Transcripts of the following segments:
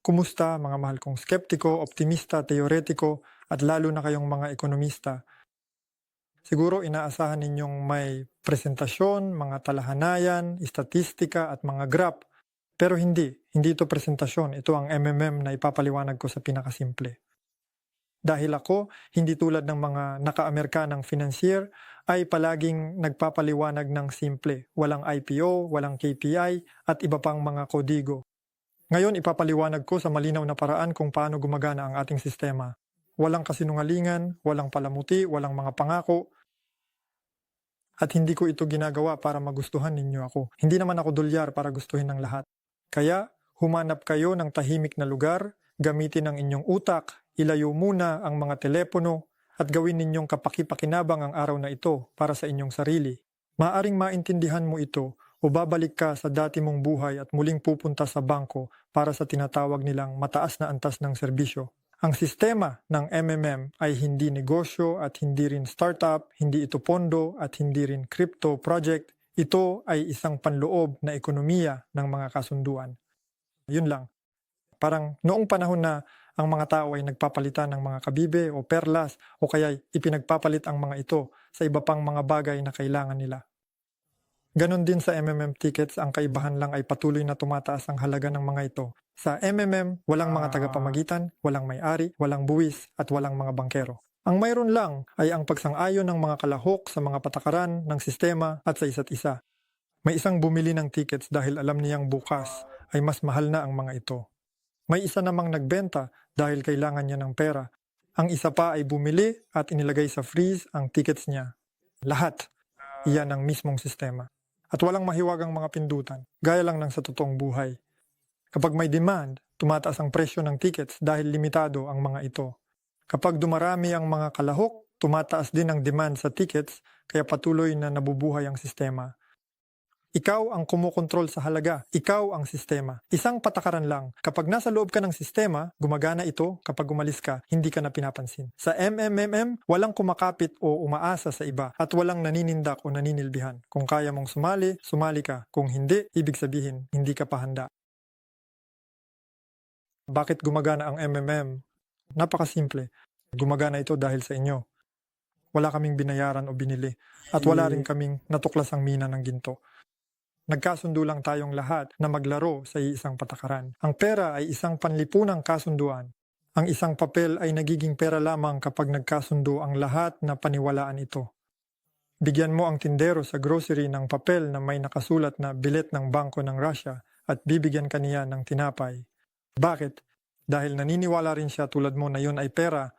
Kumusta mga mahal kong skeptiko, optimista, teoretiko at lalo na kayong mga ekonomista? Siguro inaasahan ninyong may presentasyon, mga talahanayan, istatistika at mga graph. Pero hindi, hindi ito presentasyon. Ito ang MMM na ipapaliwanag ko sa pinakasimple. Dahil ako, hindi tulad ng mga naka-Amerikanang financier, ay palaging nagpapaliwanag ng simple. Walang IPO, walang KPI, at iba pang mga kodigo. Ngayon, ipapaliwanag ko sa malinaw na paraan kung paano gumagana ang ating sistema. Walang kasinungalingan, walang palamuti, walang mga pangako, at hindi ko ito ginagawa para magustuhan ninyo ako. Hindi naman ako dolyar para gustuhin ng lahat. Kaya, humanap kayo ng tahimik na lugar, gamitin ang inyong utak, ilayo muna ang mga telepono, at gawin ninyong kapaki-pakinabang ang araw na ito para sa inyong sarili. Maaring maintindihan mo ito o babalik ka sa dati mong buhay at muling pupunta sa bangko para sa tinatawag nilang mataas na antas ng serbisyo. Ang sistema ng MMM ay hindi negosyo at hindi rin startup, hindi ito pondo at hindi rin crypto project. Ito ay isang panloob na ekonomiya ng mga kasunduan. Yun lang. Parang noong panahon na ang mga tao ay nagpapalitan ng mga kabibe o perlas o kaya ipinagpapalit ang mga ito sa iba pang mga bagay na kailangan nila. Ganon din sa MMM tickets, ang kaibahan lang ay patuloy na tumataas ang halaga ng mga ito. Sa MMM, walang mga tagapamagitan, walang may-ari, walang buwis, at walang mga bangkero. Ang mayroon lang ay ang pagsang-ayon ng mga kalahok sa mga patakaran ng sistema at sa isa't isa. May isang bumili ng tickets dahil alam niyang bukas ay mas mahal na ang mga ito. May isa namang nagbenta dahil kailangan niya ng pera. Ang isa pa ay bumili at inilagay sa freeze ang tickets niya. Lahat. Iyan ang mismong sistema. At walang mahiwagang mga pindutan, gaya lang ng sa totoong buhay. Kapag may demand, tumataas ang presyo ng tickets dahil limitado ang mga ito. Kapag dumarami ang mga kalahok, tumataas din ang demand sa tickets kaya patuloy na nabubuhay ang sistema. Ikaw ang kumukontrol sa halaga. Ikaw ang sistema. Isang patakaran lang. Kapag nasa loob ka ng sistema, gumagana ito. Kapag umalis ka, hindi ka na pinapansin. Sa MMMM, walang kumakapit o umaasa sa iba at walang naninindak o naninilbihan. Kung kaya mong sumali, sumali ka. Kung hindi, ibig sabihin, hindi ka pa handa. Bakit gumagana ang MMM? Napakasimple. Gumagana ito dahil sa inyo. Wala kaming binayaran o binili. At wala rin kaming natuklas ang mina ng ginto. Nagkasundo lang tayong lahat na maglaro sa isang patakaran. Ang pera ay isang panlipunang kasunduan. Ang isang papel ay nagiging pera lamang kapag nagkasundo ang lahat na paniwalaan ito. Bigyan mo ang tindero sa grocery ng papel na may nakasulat na bilet ng bangko ng Russia at bibigyan kaniya ng tinapay. Bakit? Dahil naniniwala rin siya tulad mo na yun ay pera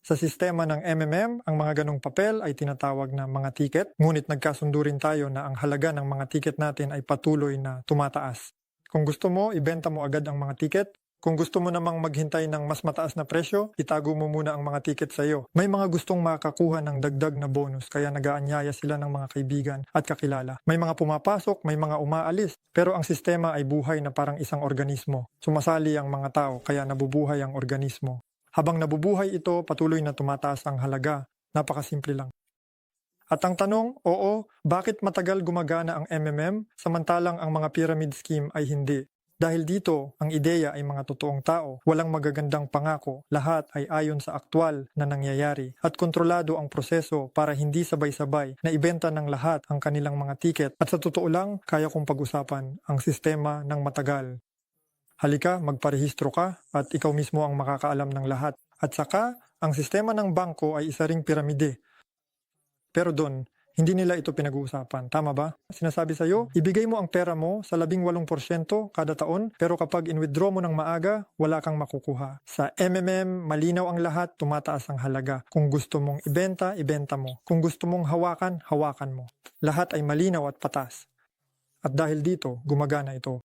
sa sistema ng MMM, ang mga ganong papel ay tinatawag na mga ticket, ngunit nagkasundo rin tayo na ang halaga ng mga ticket natin ay patuloy na tumataas. Kung gusto mo, ibenta mo agad ang mga ticket. Kung gusto mo namang maghintay ng mas mataas na presyo, itago mo muna ang mga ticket sa iyo. May mga gustong makakuha ng dagdag na bonus kaya nagaanyaya sila ng mga kaibigan at kakilala. May mga pumapasok, may mga umaalis. Pero ang sistema ay buhay na parang isang organismo. Sumasali ang mga tao kaya nabubuhay ang organismo. Habang nabubuhay ito, patuloy na tumataas ang halaga. Napakasimple lang. At ang tanong, oo, bakit matagal gumagana ang MMM samantalang ang mga pyramid scheme ay hindi? Dahil dito, ang ideya ay mga totoong tao, walang magagandang pangako, lahat ay ayon sa aktwal na nangyayari at kontrolado ang proseso para hindi sabay-sabay na ibenta ng lahat ang kanilang mga tiket at sa totoo lang, kaya kong pag-usapan ang sistema ng matagal Halika, magparehistro ka at ikaw mismo ang makakaalam ng lahat. At saka, ang sistema ng bangko ay isa ring piramide. Pero doon, hindi nila ito pinag-uusapan. Tama ba? Sinasabi sa'yo, ibigay mo ang pera mo sa 18% kada taon, pero kapag in-withdraw mo ng maaga, wala kang makukuha. Sa MMM, malinaw ang lahat, tumataas ang halaga. Kung gusto mong ibenta, ibenta mo. Kung gusto mong hawakan, hawakan mo. Lahat ay malinaw at patas. At dahil dito, gumagana ito.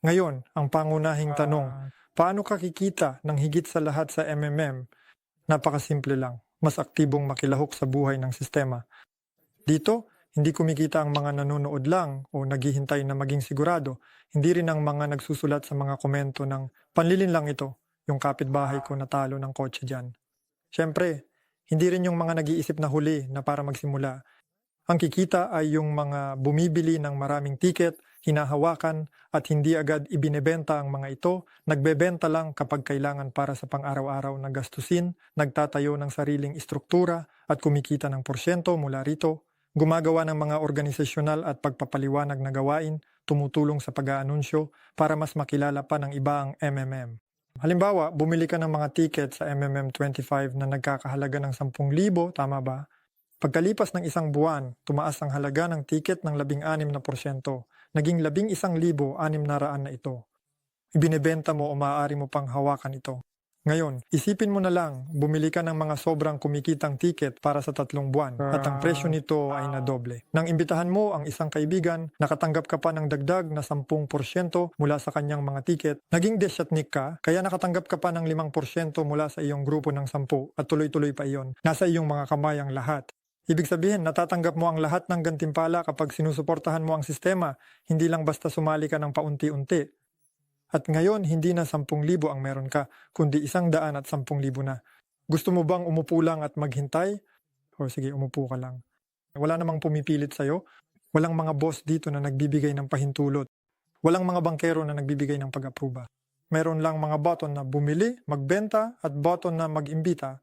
Ngayon, ang pangunahing tanong, paano ka kikita ng higit sa lahat sa MMM? Napakasimple lang, mas aktibong makilahok sa buhay ng sistema. Dito, hindi kumikita ang mga nanonood lang o naghihintay na maging sigurado. Hindi rin ang mga nagsusulat sa mga komento ng panlilin lang ito, yung kapitbahay ko natalo ng kotse dyan. Siyempre, hindi rin yung mga nag-iisip na huli na para magsimula. Ang kikita ay yung mga bumibili ng maraming ticket hinahawakan at hindi agad ibinebenta ang mga ito, nagbebenta lang kapag kailangan para sa pang-araw-araw na gastusin, nagtatayo ng sariling istruktura at kumikita ng porsyento mula rito, gumagawa ng mga organisasyonal at pagpapaliwanag na gawain, tumutulong sa pag-aanunsyo para mas makilala pa ng iba ang MMM. Halimbawa, bumili ka ng mga ticket sa MMM 25 na nagkakahalaga ng 10,000, tama ba? Pagkalipas ng isang buwan, tumaas ang halaga ng ticket ng 16 na porsyento, naging 11,600 na ito. Ibinebenta mo o maaari mo pang hawakan ito. Ngayon, isipin mo na lang, bumili ka ng mga sobrang kumikitang ticket para sa tatlong buwan at ang presyo nito ay nadoble. Nang imbitahan mo ang isang kaibigan, nakatanggap ka pa ng dagdag na 10% mula sa kanyang mga ticket, naging desyatnik ka, kaya nakatanggap ka pa ng 5% mula sa iyong grupo ng 10 at tuloy-tuloy pa iyon. Nasa iyong mga kamay ang lahat. Ibig sabihin, natatanggap mo ang lahat ng gantimpala kapag sinusuportahan mo ang sistema, hindi lang basta sumali ka ng paunti-unti. At ngayon, hindi na 10,000 ang meron ka, kundi isang daan at 10,000 na. Gusto mo bang umupo lang at maghintay? O sige, umupo ka lang. Wala namang pumipilit sa'yo. Walang mga boss dito na nagbibigay ng pahintulot. Walang mga bankero na nagbibigay ng pag-aproba. Meron lang mga button na bumili, magbenta, at button na mag-imbita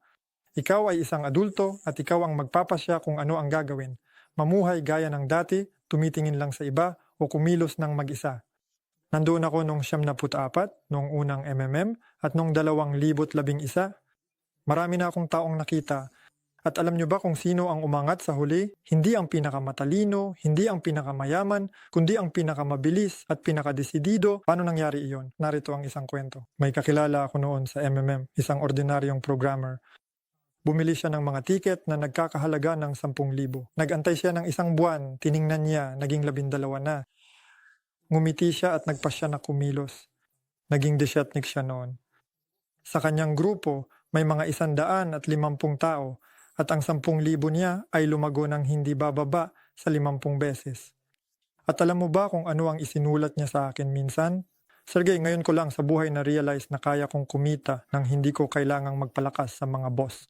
ikaw ay isang adulto at ikaw ang magpapasya kung ano ang gagawin. Mamuhay gaya ng dati, tumitingin lang sa iba o kumilos ng mag-isa. Nandoon ako nung siyam na put-apat, nung unang MMM, at nung dalawang libot labing isa. Marami na akong taong nakita. At alam nyo ba kung sino ang umangat sa huli? Hindi ang pinakamatalino, hindi ang pinakamayaman, kundi ang pinakamabilis at pinakadesidido. Paano nangyari iyon? Narito ang isang kwento. May kakilala ako noon sa MMM, isang ordinaryong programmer. Bumili siya ng mga ticket na nagkakahalaga ng 10,000. Nagantay siya ng isang buwan, tiningnan niya, naging labindalawa na. Ngumiti siya at nagpasya na kumilos. Naging desyatnik siya noon. Sa kanyang grupo, may mga isandaan at limampung tao at ang 10,000 niya ay lumago ng hindi bababa sa limampung beses. At alam mo ba kung ano ang isinulat niya sa akin minsan? Sergey, ngayon ko lang sa buhay na realize na kaya kong kumita nang hindi ko kailangang magpalakas sa mga boss.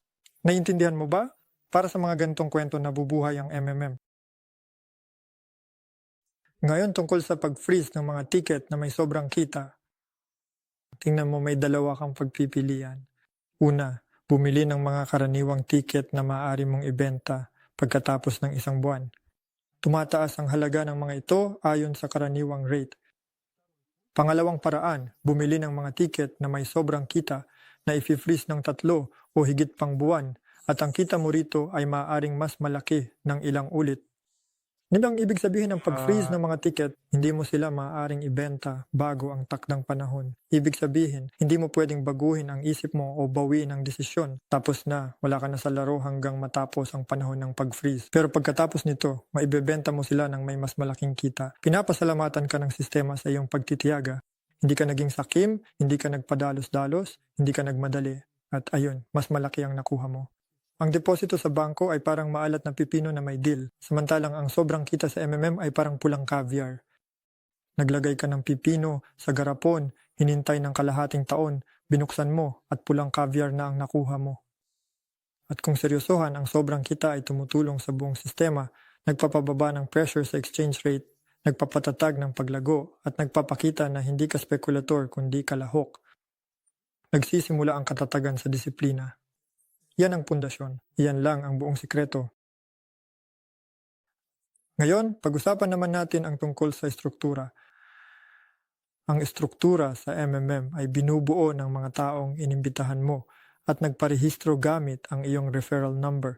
Naiintindihan mo ba? Para sa mga ganitong kwento na bubuhay ang MMM. Ngayon tungkol sa pag-freeze ng mga ticket na may sobrang kita. Tingnan mo may dalawa kang pagpipilian. Una, bumili ng mga karaniwang ticket na maaari mong ibenta pagkatapos ng isang buwan. Tumataas ang halaga ng mga ito ayon sa karaniwang rate. Pangalawang paraan, bumili ng mga ticket na may sobrang kita na i-freeze ng tatlo o higit pang buwan at ang kita mo rito ay maaaring mas malaki ng ilang ulit. Ang ibig sabihin ng pag-freeze ng mga ticket, hindi mo sila maaaring ibenta bago ang takdang panahon. Ibig sabihin, hindi mo pwedeng baguhin ang isip mo o bawiin ang desisyon. Tapos na, wala ka na sa laro hanggang matapos ang panahon ng pag-freeze. Pero pagkatapos nito, maibebenta mo sila ng may mas malaking kita. Pinapasalamatan ka ng sistema sa iyong pagtitiyaga. Hindi ka naging sakim, hindi ka nagpadalos-dalos, hindi ka nagmadali. At ayun, mas malaki ang nakuha mo. Ang deposito sa bangko ay parang maalat na pipino na may deal, samantalang ang sobrang kita sa MMM ay parang pulang caviar. Naglagay ka ng pipino sa garapon, hinintay ng kalahating taon, binuksan mo at pulang caviar na ang nakuha mo. At kung seryosohan, ang sobrang kita ay tumutulong sa buong sistema, nagpapababa ng pressure sa exchange rate, nagpapatatag ng paglago, at nagpapakita na hindi ka spekulator kundi kalahok. Nagsisimula ang katatagan sa disiplina. Yan ang pundasyon. Yan lang ang buong sikreto. Ngayon, pag-usapan naman natin ang tungkol sa estruktura. Ang estruktura sa MMM ay binubuo ng mga taong inimbitahan mo at nagparehistro gamit ang iyong referral number.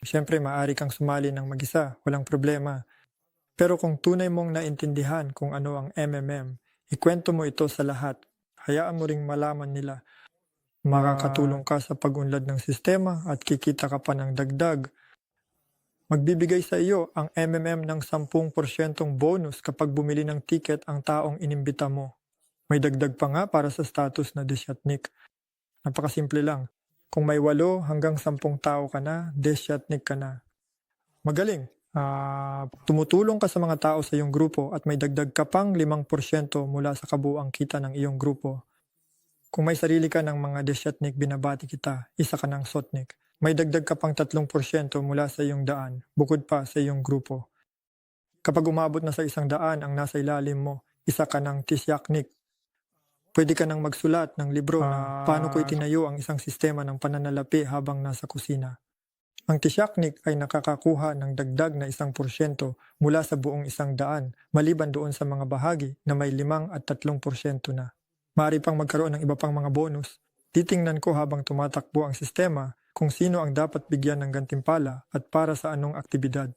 Siyempre, maaari kang sumali ng mag-isa, walang problema. Pero kung tunay mong naintindihan kung ano ang MMM, ikwento mo ito sa lahat. Hayaan mo ring malaman nila Makakatulong ka sa pag-unlad ng sistema at kikita ka pa ng dagdag. Magbibigay sa iyo ang MMM ng 10% bonus kapag bumili ng ticket ang taong inimbita mo. May dagdag pa nga para sa status na Desyatnik. Napakasimple lang. Kung may 8 hanggang 10 tao ka na, Desyatnik ka na. Magaling. Uh, tumutulong ka sa mga tao sa iyong grupo at may dagdag ka pang 5% mula sa kabuang kita ng iyong grupo. Kung may sarili ka ng mga desyatnik, binabati kita, isa ka ng sotnik. May dagdag ka pang 3% mula sa iyong daan, bukod pa sa iyong grupo. Kapag umabot na sa isang daan ang nasa ilalim mo, isa ka ng tisyaknik. Pwede ka nang magsulat ng libro na paano ko itinayo ang isang sistema ng pananalapi habang nasa kusina. Ang tisyaknik ay nakakakuha ng dagdag na isang porsyento mula sa buong isang daan, maliban doon sa mga bahagi na may limang at tatlong porsyento na. Maaari pang magkaroon ng iba pang mga bonus. Titingnan ko habang tumatakbo ang sistema kung sino ang dapat bigyan ng gantimpala at para sa anong aktibidad.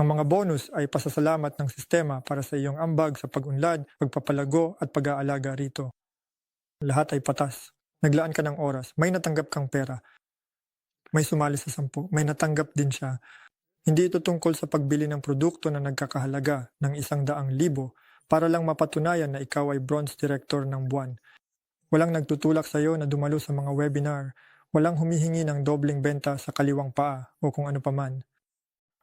Ang mga bonus ay pasasalamat ng sistema para sa iyong ambag sa pag-unlad, pagpapalago at pag-aalaga rito. Lahat ay patas. Naglaan ka ng oras, may natanggap kang pera. May sumali sa sampu, may natanggap din siya. Hindi ito tungkol sa pagbili ng produkto na nagkakahalaga ng isang daang libo para lang mapatunayan na ikaw ay bronze director ng buwan. Walang nagtutulak sa iyo na dumalo sa mga webinar. Walang humihingi ng dobling benta sa kaliwang paa o kung ano paman.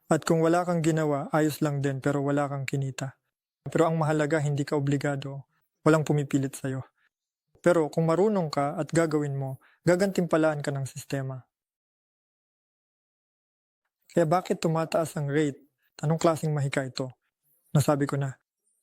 At kung wala kang ginawa, ayos lang din pero wala kang kinita. Pero ang mahalaga, hindi ka obligado. Walang pumipilit sa'yo. Pero kung marunong ka at gagawin mo, gagantimpalaan ka ng sistema. Kaya bakit tumataas ang rate? Anong klaseng mahika ito? Nasabi ko na,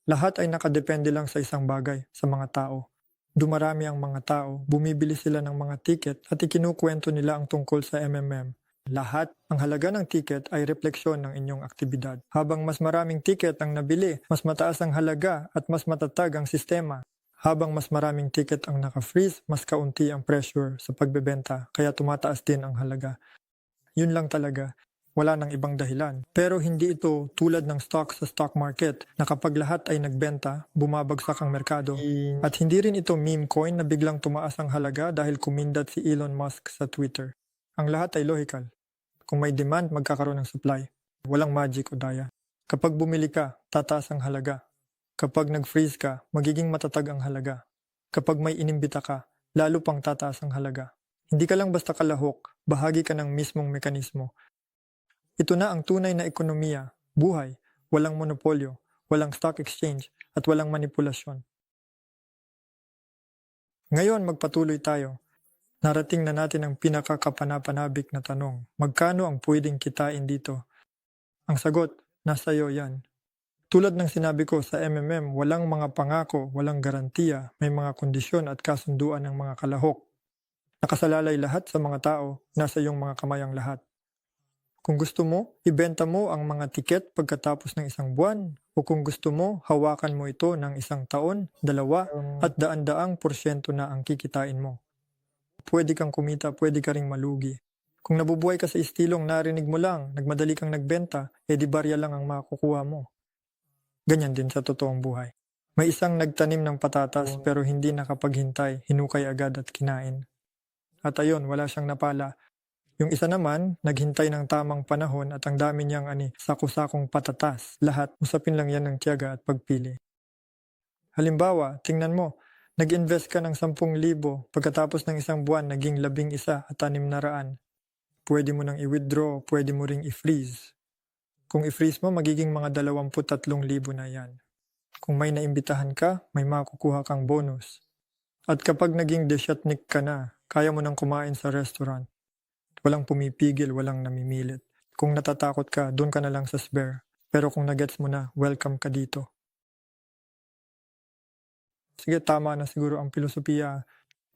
lahat ay nakadepende lang sa isang bagay, sa mga tao. Dumarami ang mga tao, bumibili sila ng mga ticket at ikinukwento nila ang tungkol sa MMM. Lahat, ang halaga ng ticket ay refleksyon ng inyong aktibidad. Habang mas maraming ticket ang nabili, mas mataas ang halaga at mas matatag ang sistema. Habang mas maraming ticket ang naka-freeze, mas kaunti ang pressure sa pagbebenta, kaya tumataas din ang halaga. Yun lang talaga. Wala nang ibang dahilan. Pero hindi ito tulad ng stock sa stock market na kapag lahat ay nagbenta, bumabagsak ang merkado. At hindi rin ito meme coin na biglang tumaas ang halaga dahil kumindat si Elon Musk sa Twitter. Ang lahat ay logical. Kung may demand, magkakaroon ng supply. Walang magic o daya. Kapag bumili ka, tataas ang halaga. Kapag nag-freeze ka, magiging matatag ang halaga. Kapag may inimbita ka, lalo pang tataas ang halaga. Hindi ka lang basta kalahok, bahagi ka ng mismong mekanismo. Ito na ang tunay na ekonomiya, buhay, walang monopolyo, walang stock exchange, at walang manipulasyon. Ngayon magpatuloy tayo. Narating na natin ang pinakakapanapanabik na tanong. Magkano ang pwedeng kitain dito? Ang sagot, nasa iyo yan. Tulad ng sinabi ko sa MMM, walang mga pangako, walang garantiya, may mga kondisyon at kasunduan ng mga kalahok. Nakasalalay lahat sa mga tao, nasa iyong mga kamay ang lahat. Kung gusto mo, ibenta mo ang mga tiket pagkatapos ng isang buwan. O kung gusto mo, hawakan mo ito ng isang taon, dalawa, at daan-daang porsyento na ang kikitain mo. Pwede kang kumita, pwede ka ring malugi. Kung nabubuhay ka sa istilong narinig mo lang, nagmadali kang nagbenta, edi barya lang ang makukuha mo. Ganyan din sa totoong buhay. May isang nagtanim ng patatas pero hindi nakapaghintay, hinukay agad at kinain. At ayon, wala siyang napala yung isa naman, naghintay ng tamang panahon at ang dami niyang ani, sako-sakong patatas. Lahat, usapin lang yan ng tiyaga at pagpili. Halimbawa, tingnan mo, nag-invest ka ng 10,000, pagkatapos ng isang buwan, naging labing isa at anim na raan. Pwede mo nang i-withdraw, pwede mo ring i-freeze. Kung i-freeze mo, magiging mga 23,000 na yan. Kung may naimbitahan ka, may makukuha kang bonus. At kapag naging desyatnik ka na, kaya mo nang kumain sa restaurant. Walang pumipigil, walang namimilit. Kung natatakot ka, doon ka na lang sa spare. Pero kung nagets mo na, welcome ka dito. Sige, tama na siguro ang filosofiya.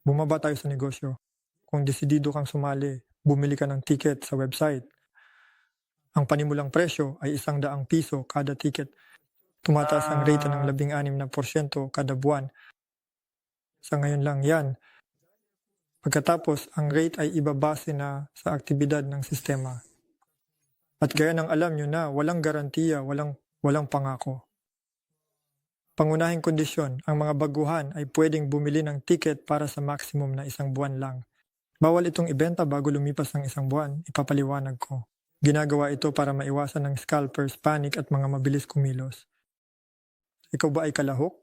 Bumaba tayo sa negosyo. Kung desidido kang sumali, bumili ka ng ticket sa website. Ang panimulang presyo ay isang daang piso kada ticket. Tumataas ang rate ng labing anim na porsyento kada buwan. Sa ngayon lang yan, Pagkatapos, ang rate ay ibabase na sa aktibidad ng sistema. At gaya ng alam nyo na, walang garantiya, walang, walang pangako. Pangunahing kondisyon, ang mga baguhan ay pwedeng bumili ng ticket para sa maximum na isang buwan lang. Bawal itong ibenta bago lumipas ng isang buwan, ipapaliwanag ko. Ginagawa ito para maiwasan ng scalpers, panic at mga mabilis kumilos. Ikaw ba ay kalahok?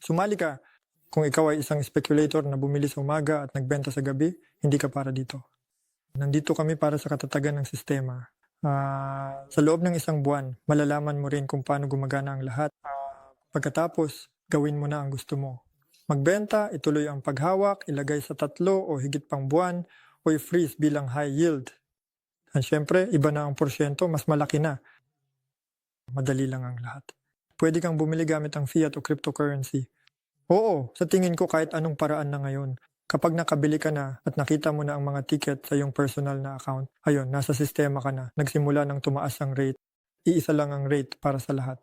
Sumali ka kung ikaw ay isang speculator na bumili sa umaga at nagbenta sa gabi, hindi ka para dito. Nandito kami para sa katatagan ng sistema. Uh, sa loob ng isang buwan, malalaman mo rin kung paano gumagana ang lahat. Pagkatapos, gawin mo na ang gusto mo. Magbenta, ituloy ang paghawak, ilagay sa tatlo o higit pang buwan, o i-freeze bilang high yield. At syempre, iba na ang porsyento, mas malaki na. madali lang ang lahat. Pwede kang bumili gamit ang fiat o cryptocurrency. Oo, sa tingin ko kahit anong paraan na ngayon. Kapag nakabili ka na at nakita mo na ang mga ticket sa iyong personal na account, ayun, nasa sistema ka na. Nagsimula ng tumaas ang rate. Iisa lang ang rate para sa lahat.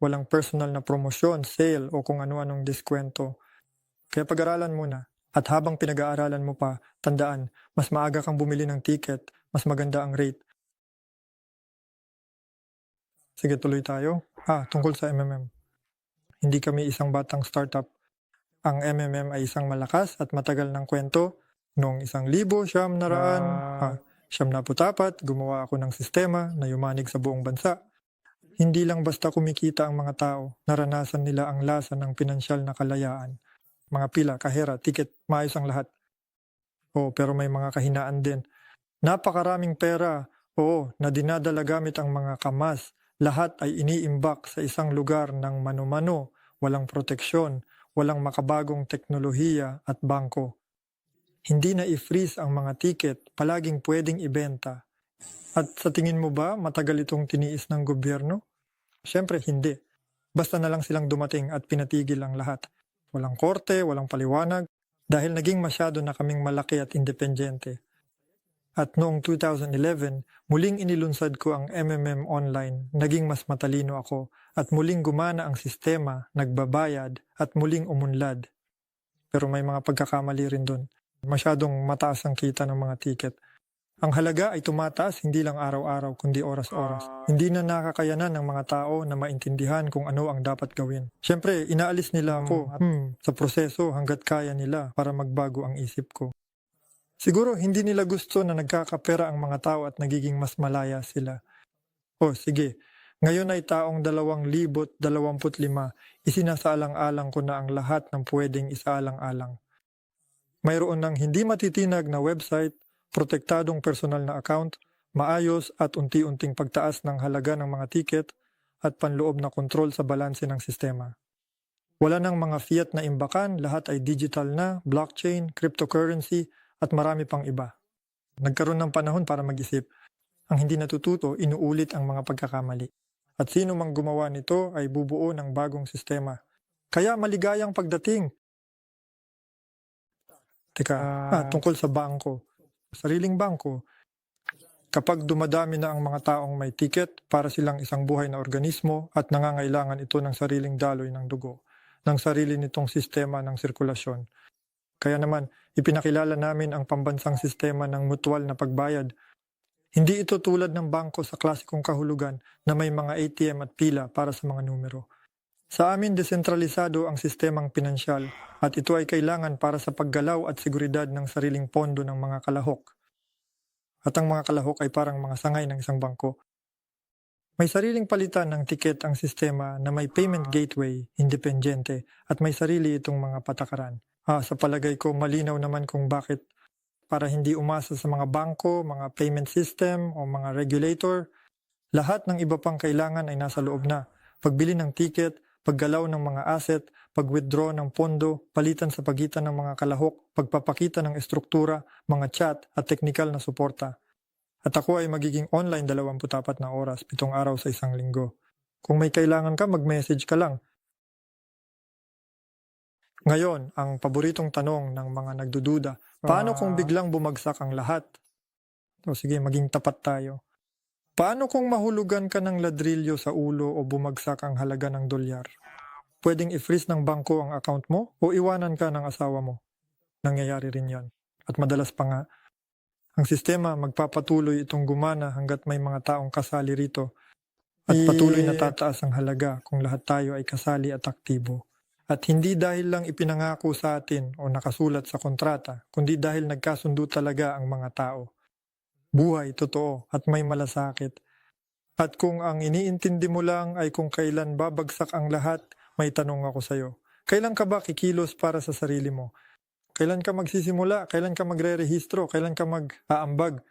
Walang personal na promosyon, sale o kung ano-anong diskwento. Kaya pag-aralan mo na. At habang pinag-aaralan mo pa, tandaan, mas maaga kang bumili ng ticket, mas maganda ang rate. Sige, tuloy tayo. Ah, tungkol sa MMM. Hindi kami isang batang startup. Ang MMM ay isang malakas at matagal ng kwento. Noong isang libo, siyam na raan, ah, siyam na putapat, gumawa ako ng sistema na yumanig sa buong bansa. Hindi lang basta kumikita ang mga tao, naranasan nila ang lasa ng pinansyal na kalayaan. Mga pila, kahera, ticket, maayos ang lahat. Oo, pero may mga kahinaan din. Napakaraming pera, oo, na dinadala gamit ang mga kamas. Lahat ay iniimbak sa isang lugar ng mano-mano, walang proteksyon, walang makabagong teknolohiya at bangko. Hindi na i-freeze ang mga ticket, palaging pwedeng ibenta. At sa tingin mo ba matagal itong tiniis ng gobyerno? Siyempre hindi. Basta na lang silang dumating at pinatigil ang lahat. Walang korte, walang paliwanag, dahil naging masyado na kaming malaki at independyente. At noong 2011, muling inilunsad ko ang MMM online, naging mas matalino ako, at muling gumana ang sistema, nagbabayad, at muling umunlad. Pero may mga pagkakamali rin doon. Masyadong mataas ang kita ng mga ticket. Ang halaga ay tumataas hindi lang araw-araw kundi oras-oras. Hindi na nakakayanan ng mga tao na maintindihan kung ano ang dapat gawin. Siyempre, inaalis nila ako hmm, sa proseso hanggat kaya nila para magbago ang isip ko. Siguro hindi nila gusto na nagkakapera ang mga tao at nagiging mas malaya sila. O sige, ngayon ay taong 2025, isinasaalang-alang ko na ang lahat ng pwedeng isaalang-alang. Mayroon ng hindi matitinag na website, protektadong personal na account, maayos at unti-unting pagtaas ng halaga ng mga ticket at panloob na kontrol sa balanse ng sistema. Wala nang mga fiat na imbakan, lahat ay digital na, blockchain, cryptocurrency at marami pang iba. Nagkaroon ng panahon para mag-isip. Ang hindi natututo, inuulit ang mga pagkakamali. At sino mang gumawa nito ay bubuo ng bagong sistema. Kaya maligayang pagdating. Teka, ah, tungkol sa bangko. Sariling bangko. Kapag dumadami na ang mga taong may ticket para silang isang buhay na organismo at nangangailangan ito ng sariling daloy ng dugo, ng sarili nitong sistema ng sirkulasyon. Kaya naman, ipinakilala namin ang pambansang sistema ng mutual na pagbayad. Hindi ito tulad ng bangko sa klasikong kahulugan na may mga ATM at pila para sa mga numero. Sa amin, desentralisado ang sistemang pinansyal at ito ay kailangan para sa paggalaw at seguridad ng sariling pondo ng mga kalahok. At ang mga kalahok ay parang mga sangay ng isang bangko. May sariling palitan ng tiket ang sistema na may payment gateway, independyente, at may sarili itong mga patakaran. Ah, sa palagay ko, malinaw naman kung bakit para hindi umasa sa mga bangko, mga payment system o mga regulator. Lahat ng iba pang kailangan ay nasa loob na. Pagbili ng ticket, paggalaw ng mga asset, pag-withdraw ng pondo, palitan sa pagitan ng mga kalahok, pagpapakita ng estruktura, mga chat at teknikal na suporta. At ako ay magiging online 24 na oras, pitong araw sa isang linggo. Kung may kailangan ka, mag-message ka lang. Ngayon, ang paboritong tanong ng mga nagdududa, paano kung biglang bumagsak ang lahat? O sige, maging tapat tayo. Paano kung mahulugan ka ng ladrilyo sa ulo o bumagsak ang halaga ng dolyar? Pwedeng i-freeze ng bangko ang account mo o iwanan ka ng asawa mo. Nangyayari rin yan. At madalas pa nga, ang sistema magpapatuloy itong gumana hanggat may mga taong kasali rito at patuloy na tataas ang halaga kung lahat tayo ay kasali at aktibo. At hindi dahil lang ipinangako sa atin o nakasulat sa kontrata, kundi dahil nagkasundo talaga ang mga tao. Buhay, totoo, at may malasakit. At kung ang iniintindi mo lang ay kung kailan babagsak ang lahat, may tanong ako sa'yo. Kailan ka ba kikilos para sa sarili mo? Kailan ka magsisimula? Kailan ka magre-rehistro? Kailan ka mag-aambag?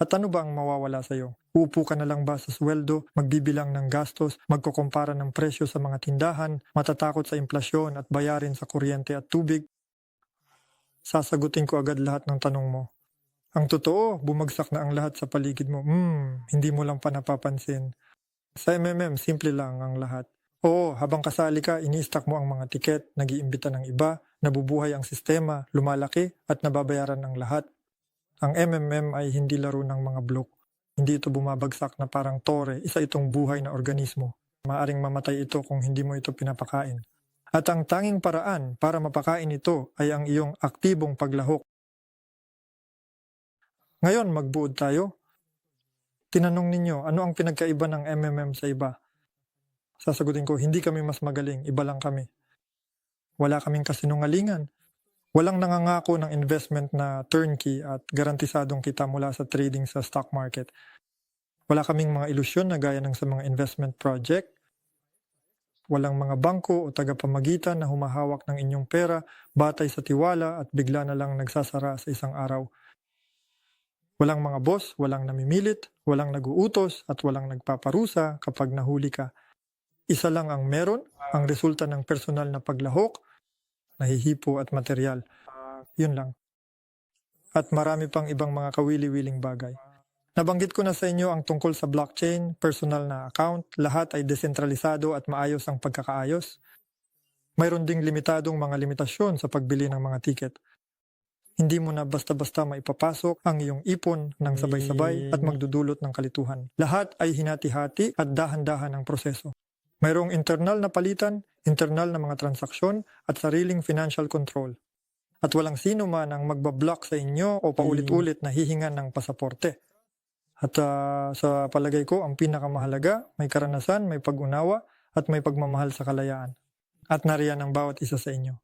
At ano ba ang mawawala sa'yo? Uupo ka na lang ba sa sweldo, magbibilang ng gastos, magkukumpara ng presyo sa mga tindahan, matatakot sa implasyon at bayarin sa kuryente at tubig? Sasagutin ko agad lahat ng tanong mo. Ang totoo, bumagsak na ang lahat sa paligid mo. Hmm, hindi mo lang pa napapansin. Sa MMM, simple lang ang lahat. Oo, habang kasali ka, ini-stack mo ang mga tiket, nag-iimbita ng iba, nabubuhay ang sistema, lumalaki, at nababayaran ng lahat. Ang MMM ay hindi laro ng mga block. Hindi ito bumabagsak na parang tore, isa itong buhay na organismo. Maaring mamatay ito kung hindi mo ito pinapakain. At ang tanging paraan para mapakain ito ay ang iyong aktibong paglahok. Ngayon, magbuod tayo. Tinanong ninyo, ano ang pinagkaiba ng MMM sa iba? Sasagutin ko, hindi kami mas magaling, iba lang kami. Wala kaming kasinungalingan. Walang nangangako ng investment na turnkey at garantisadong kita mula sa trading sa stock market. Wala kaming mga ilusyon na gaya ng sa mga investment project. Walang mga bangko o tagapamagitan na humahawak ng inyong pera batay sa tiwala at bigla na lang nagsasara sa isang araw. Walang mga boss, walang namimilit, walang naguutos at walang nagpaparusa kapag nahuli ka. Isa lang ang meron, ang resulta ng personal na paglahok, nahihipo at material. Yun lang. At marami pang ibang mga kawili-wiling bagay. Nabanggit ko na sa inyo ang tungkol sa blockchain, personal na account, lahat ay desentralisado at maayos ang pagkakaayos. Mayroon ding limitadong mga limitasyon sa pagbili ng mga ticket. Hindi mo na basta-basta maipapasok ang iyong ipon ng sabay-sabay at magdudulot ng kalituhan. Lahat ay hinati-hati at dahan-dahan ang proseso. Mayroong internal na palitan, internal na mga transaksyon at sariling financial control. At walang sino man ang magbablock sa inyo o paulit-ulit na hihingan ng pasaporte. At ah, sa palagay ko, ang pinakamahalaga, may karanasan, may pag-unawa, at may pagmamahal sa kalayaan. At nariyan ang bawat isa sa inyo.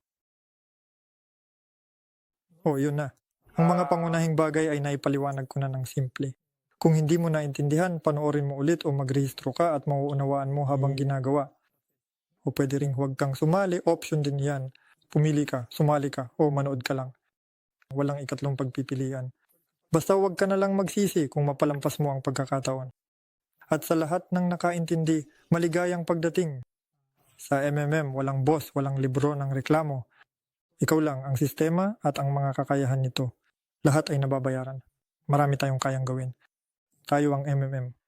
Oh, yun na. Ang mga pangunahing bagay ay naipaliwanag ko na ng simple. Kung hindi mo naintindihan, panoorin mo ulit o magrehistro ka at mauunawaan mo habang ginagawa. O pwede ring huwag kang sumali, option din yan. Pumili ka, sumali ka, o manood ka lang. Walang ikatlong pagpipilian. Basta huwag ka na lang magsisi kung mapalampas mo ang pagkakataon. At sa lahat ng nakaintindi, maligayang pagdating. Sa MMM, walang boss, walang libro ng reklamo. Ikaw lang ang sistema at ang mga kakayahan nito. Lahat ay nababayaran. Marami tayong kayang gawin. Tayo ang MMM.